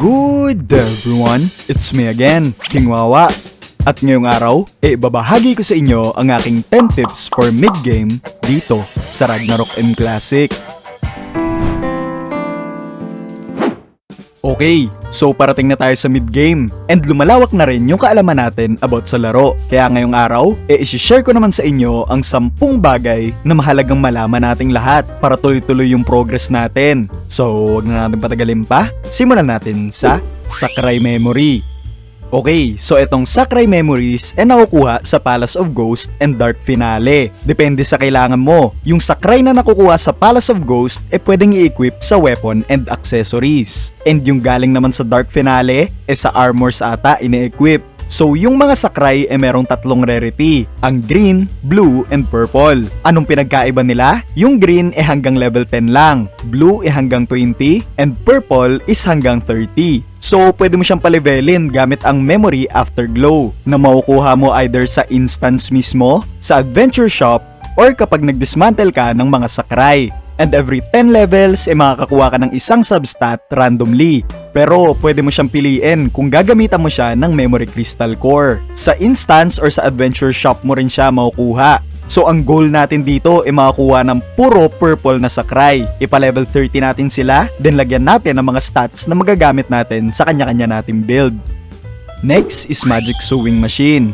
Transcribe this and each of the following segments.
Good everyone, it's me again, King Wawa. At ngayong araw, e babahagi ko sa inyo ang aking 10 tips for mid-game dito sa Ragnarok M Classic. Okay, so parating na tayo sa mid-game and lumalawak na rin yung kaalaman natin about sa laro. Kaya ngayong araw, e isi-share ko naman sa inyo ang 10 bagay na mahalagang malaman nating lahat para tuloy-tuloy yung progress natin. So, wag na natin patagalin pa. Simulan natin sa Sakurai Memory. Okay, so itong Sakurai Memories ay nakukuha sa Palace of Ghost and Dark Finale. Depende sa kailangan mo. Yung Sakurai na nakukuha sa Palace of Ghost ay pwedeng i-equip sa weapon and accessories. And yung galing naman sa Dark Finale, eh sa armors ata ine-equip. So yung mga sakray ay merong tatlong rarity, ang green, blue, and purple. Anong pinagkaiba nila? Yung green ay hanggang level 10 lang, blue ay hanggang 20, and purple is hanggang 30. So, pwede mo siyang palevelin gamit ang Memory Afterglow na makukuha mo either sa instance mismo, sa adventure shop, or kapag nag-dismantle ka ng mga sakray. And every 10 levels, ay makakakuha ka ng isang substat randomly. Pero pwede mo siyang piliin kung gagamitan mo siya ng Memory Crystal Core. Sa instance or sa adventure shop mo rin siya makukuha. So ang goal natin dito ay makakuha ng puro purple na sakray. Ipa-level 30 natin sila, then lagyan natin ng mga stats na magagamit natin sa kanya-kanya nating build. Next is Magic Sewing Machine.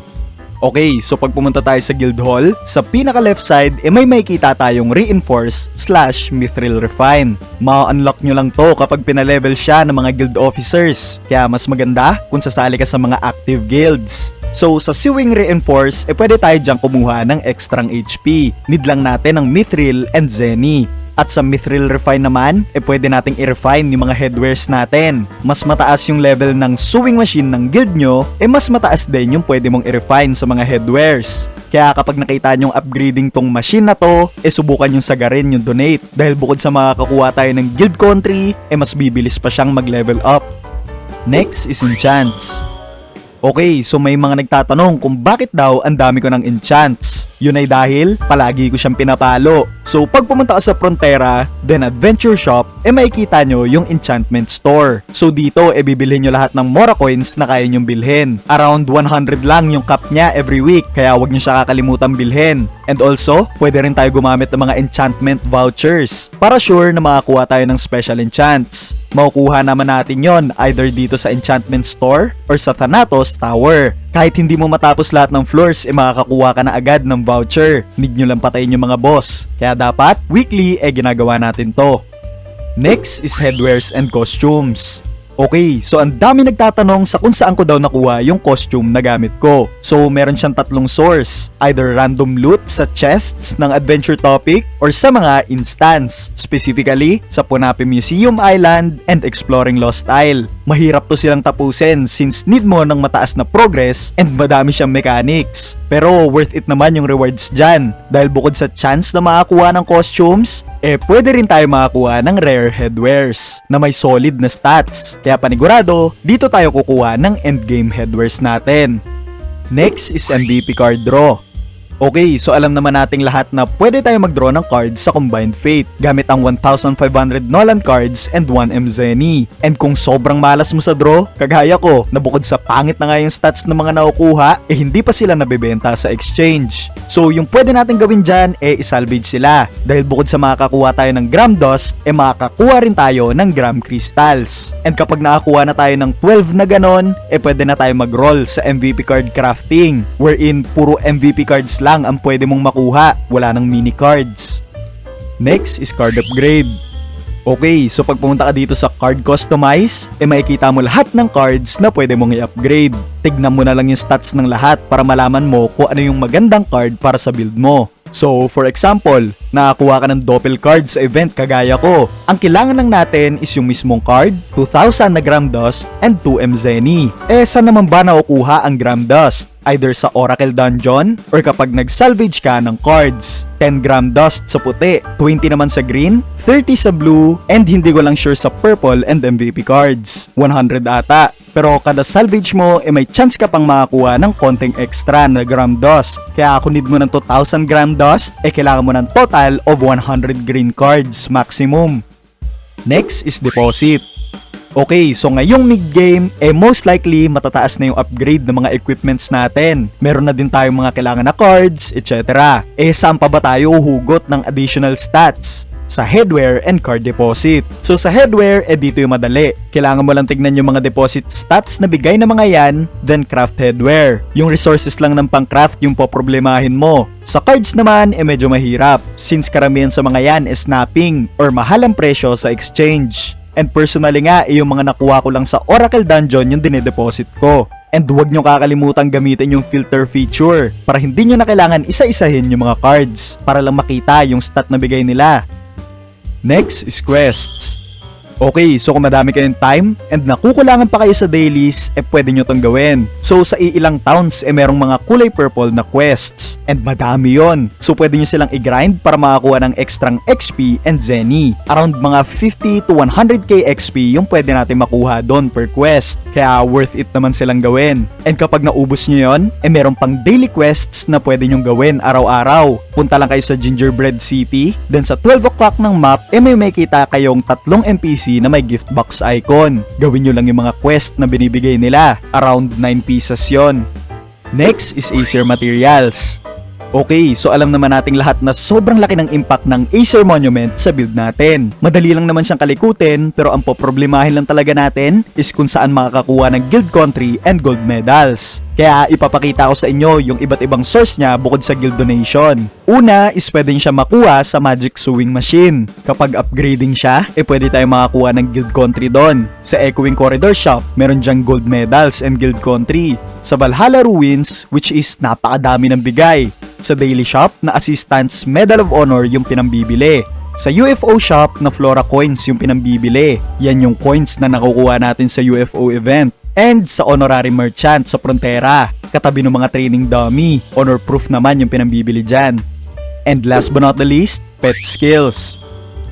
Okay, so pag pumunta tayo sa guild hall, sa pinaka left side, eh may makikita tayong reinforce slash mithril refine. Ma-unlock nyo lang to kapag pinalevel siya ng mga guild officers. Kaya mas maganda kung sasali ka sa mga active guilds. So sa Sewing Reinforce, eh pwede tayo dyan kumuha ng extrang HP. Need lang natin ng Mithril and Zenny. At sa Mithril Refine naman, eh pwede nating i-refine yung mga headwares natin. Mas mataas yung level ng sewing machine ng guild nyo, eh mas mataas din yung pwede mong i-refine sa mga headwares. Kaya kapag nakita nyong upgrading tong machine na to, eh subukan yung sagarin yung donate. Dahil bukod sa makakakuha tayo ng guild country, eh mas bibilis pa siyang mag-level up. Next is enchants. Okay, so may mga nagtatanong kung bakit daw ang dami ko ng enchants. Yun ay dahil palagi ko siyang pinapalo. So pag pumunta ka sa Frontera, then Adventure Shop, eh makikita nyo yung enchantment store. So dito, eh bibilhin nyo lahat ng Mora coins na kaya nyong bilhin. Around 100 lang yung cap niya every week, kaya wag nyo siya kakalimutan bilhin. And also, pwede rin tayo gumamit ng mga enchantment vouchers para sure na makakuha tayo ng special enchants. Makukuha naman natin yon either dito sa enchantment store or sa Thanatos Tower. Kahit hindi mo matapos lahat ng floors, eh makakakuha ka na agad ng voucher. Need nyo lang patayin yung mga boss. Kaya dapat, weekly, eh ginagawa natin to. Next is headwears and costumes. Okay, so ang dami nagtatanong sa kung saan ko daw nakuha yung costume na gamit ko. So meron siyang tatlong source, either random loot sa chests ng adventure topic or sa mga instance, specifically sa Punape Museum Island and Exploring Lost Isle. Mahirap to silang tapusin since need mo ng mataas na progress and madami siyang mechanics. Pero worth it naman yung rewards dyan dahil bukod sa chance na makakuha ng costumes, eh pwede rin tayo makakuha ng rare headwears na may solid na stats. Kaya panigurado, dito tayo kukuha ng endgame headwears natin. Next is MVP card draw. Okay, so alam naman nating lahat na pwede tayo mag-draw ng cards sa Combined Fate gamit ang 1,500 Nolan cards and 1 M Zenny. And kung sobrang malas mo sa draw, kagaya ko, na bukod sa pangit na nga yung stats ng mga nakukuha, eh hindi pa sila nabebenta sa exchange. So yung pwede natin gawin dyan, eh isalvage sila. Dahil bukod sa makakakuha tayo ng gram dust, eh makakakuha rin tayo ng gram crystals. And kapag nakakuha na tayo ng 12 na ganon, eh pwede na tayo mag-roll sa MVP card crafting, wherein puro MVP cards lang ang pwede mong makuha, wala ng mini cards. Next is card upgrade. Okay, so pag pumunta ka dito sa card customize, eh makikita mo lahat ng cards na pwede mong i-upgrade. Tignan mo na lang yung stats ng lahat para malaman mo kung ano yung magandang card para sa build mo. So, for example, nakakuha ka ng doppel card sa event kagaya ko. Ang kailangan lang natin is yung mismong card, 2,000 na gram dust, and 2M Zenny. Eh, saan naman ba nakukuha ang gram dust? Either sa Oracle Dungeon, or kapag nag-salvage ka ng cards. 10 gram dust sa puti, 20 naman sa green, 30 sa blue, and hindi ko lang sure sa purple and MVP cards. 100 ata. Pero kada salvage mo, eh may chance ka pang makakuha ng konting extra na gram dust. Kaya kung need mo ng 2,000 gram dust, eh kailangan mo ng total of 100 green cards maximum. Next is deposit. Okay, so ngayong mid-game, eh most likely matataas na yung upgrade ng mga equipments natin. Meron na din tayong mga kailangan na cards, etc. Eh saan pa ba tayo hugot ng additional stats? sa headwear and card deposit. So sa headwear, eh dito yung madali. Kailangan mo lang tignan yung mga deposit stats na bigay ng mga yan, then craft headwear. Yung resources lang ng pang-craft yung poproblemahin mo. Sa cards naman, eh medyo mahirap, since karamihan sa mga yan is snapping or mahal ang presyo sa exchange. And personally nga, eh, yung mga nakuha ko lang sa Oracle Dungeon yung dinedeposit ko. And huwag nyo kakalimutan gamitin yung filter feature para hindi nyo na kailangan isa-isahin yung mga cards para lang makita yung stat na bigay nila. Next is quests. Okay, so kung madami kayong time and nakukulangan pa kayo sa dailies, eh pwede nyo tong gawin. So sa iilang towns, eh merong mga kulay purple na quests. And madami yon. So pwede nyo silang i-grind para makakuha ng extrang XP and Zenny. Around mga 50 to 100k XP yung pwede natin makuha doon per quest. Kaya worth it naman silang gawin. And kapag naubos nyo yon, eh meron pang daily quests na pwede nyong gawin araw-araw. Punta lang kayo sa Gingerbread City, then sa 12 o'clock ng map, eh may makita kayong tatlong NPC na may gift box icon. Gawin nyo lang yung mga quest na binibigay nila. Around 9 pieces yon. Next is Acer Materials. Okay, so alam naman nating lahat na sobrang laki ng impact ng Acer Monument sa build natin. Madali lang naman siyang kalikutin, pero ang poproblemahin lang talaga natin is kung saan makakakuha ng guild country and gold medals. Kaya ipapakita ko sa inyo yung iba't ibang source niya bukod sa guild donation. Una is pwede siya makuha sa magic sewing machine. Kapag upgrading siya, eh pwede tayo makakuha ng guild country doon. Sa Echoing Corridor Shop, meron dyang gold medals and guild country. Sa Valhalla Ruins, which is napakadami ng bigay. Sa Daily Shop, na Assistants Medal of Honor yung pinambibili. Sa UFO shop na Flora coins yung pinambibili. Yan yung coins na nakukuha natin sa UFO event. And sa honorary merchant sa Frontera, katabi ng mga training dummy. Honor proof naman yung pinambibili dyan. And last but not the least, pet skills.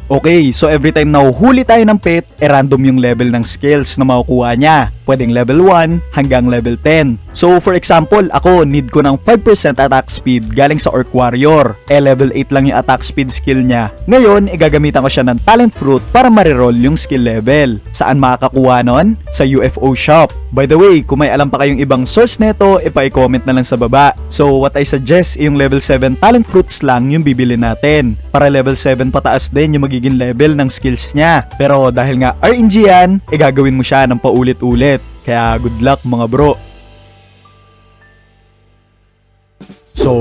Okay, so every time nahuhuli tayo ng pet, eh random yung level ng skills na makukuha niya. Pwedeng level 1 hanggang level 10. So for example, ako need ko ng 5% attack speed galing sa Orc Warrior. Eh level 8 lang yung attack speed skill niya. Ngayon, igagamitan ko siya ng talent fruit para ma-reroll yung skill level. Saan makakakuha nun? Sa UFO shop. By the way, kung may alam pa kayong ibang source neto, ipa-comment na lang sa baba. So what I suggest, yung level 7 talent fruits lang yung bibili natin. Para level 7 pataas din yung magiging level ng skills niya. Pero dahil nga RNG yan, igagawin mo siya ng paulit-ulit. Kaya good luck mga bro. So,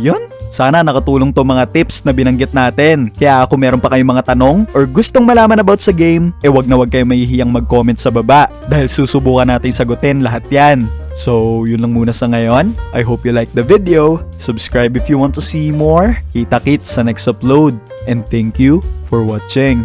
yun. Sana nakatulong to mga tips na binanggit natin. Kaya kung meron pa kayong mga tanong or gustong malaman about sa game, eh wag na wag kayong mahihiyang mag-comment sa baba dahil susubukan natin sagutin lahat yan. So, yun lang muna sa ngayon. I hope you like the video. Subscribe if you want to see more. Kita-kits sa next upload. And thank you for watching.